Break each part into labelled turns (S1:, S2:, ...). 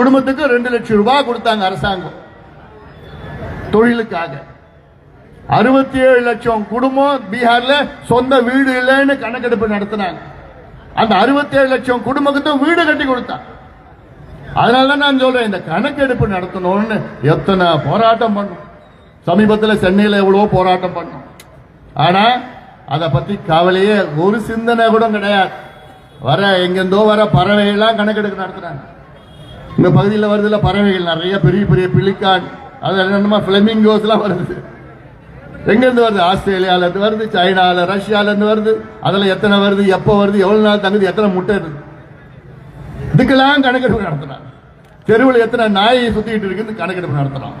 S1: குடும்பத்துக்கு ரெண்டு லட்சம் ரூபாய் கொடுத்தாங்க அரசாங்கம். தொழிலுக்காக. அறுபத்தி ஏழு லட்சம் குடும்பம் பீகார்ல சொந்த வீடு இல்லைன்னு கணக்கெடுப்பு நடத்தினாங்க. அந்த அறுபத்தி ஏழு லட்சம் குடும்பத்துக்கும் வீடு கட்டி கொடுத்தான் அதனால தான் நான் சொல்றேன் இந்த கணக்கெடுப்பு நடத்தணும்னு எத்தனை போராட்டம் பண்ணும். சமீபத்தில் சென்னையில் எவ்வளவோ போராட்டம் பண்ணும். ஆனா அதை பத்தி கவலையே ஒரு சிந்தனை கூட கிடையாது. வர எங்கெந்தோ வர பறவைகள்லாம் கணக்கெடுப்பு நடத்துறாங்க. இந்த பகுதியில் வருதுல பறவைகள் நிறைய பெரிய பெரிய பிளிக்கான் அது என்னமா பிளமிங்கோஸ்லாம் வருது. எங்கேருந்து வருது? ஆஸ்திரேலியால இருந்து வருது சைனால ரஷ்யால இருந்து வருது. அதில் எத்தனை வருது எப்போ வருது எவ்வளவு நாள் தங்குது எத்தனை முட்டை இருக்கு இதுக்கெல்லாம் கணக்கெடுப்பு நடத்தினாங்க தெருவில் எத்தனை நாய் சுத்திட்டு இருக்குன்னு கணக்கெடுப்பு நடத்தலாம்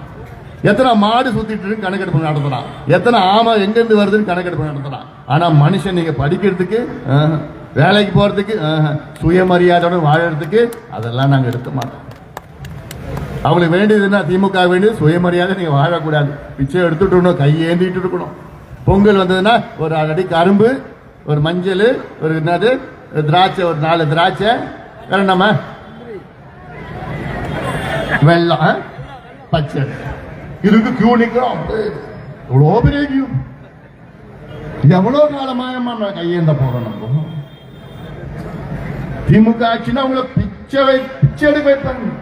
S1: எத்தனை மாடு சுத்திட்டு இருக்கு கணக்கெடுப்பு நடத்தலாம் எத்தனை ஆமை எங்கிருந்து வருதுன்னு கணக்கெடுப்பு நடத்தலாம் ஆனா மனுஷன் நீங்க படிக்கிறதுக்கு வேலைக்கு போறதுக்கு ஆஹ், சுயமரியாதையோட வாழறதுக்கு அதெல்லாம் நாங்க எடுக்க மாட்டோம். அவங்களுக்கு வேண்டியதுன்னா திமுக வேண்டியது சுயமரியாதை நீங்க வாழக்கூடாது. பிச்சை எடுத்துட்டு இருக்கணும் கையேந்திட்டு இருக்கணும். பொங்கல் வந்ததுன்னா ஒரு அடி கரும்பு ஒரு மஞ்சள் ஒரு என்னது? திராட்சை ஒரு நாலு திராட்சை. வேற நம்ம வெள்ளம் பச்சை. இதுக்கு கியூ நிக்கிறோம். எவ்வளோ பெரிய கியூ எவ்வளோ காலமாக நான் கையேந்த போறோம் நம்ம? திமுக ஆட்சின்னா அவங்கள பிச்சை பிச்சை எடுக்க வைப்பாங்க.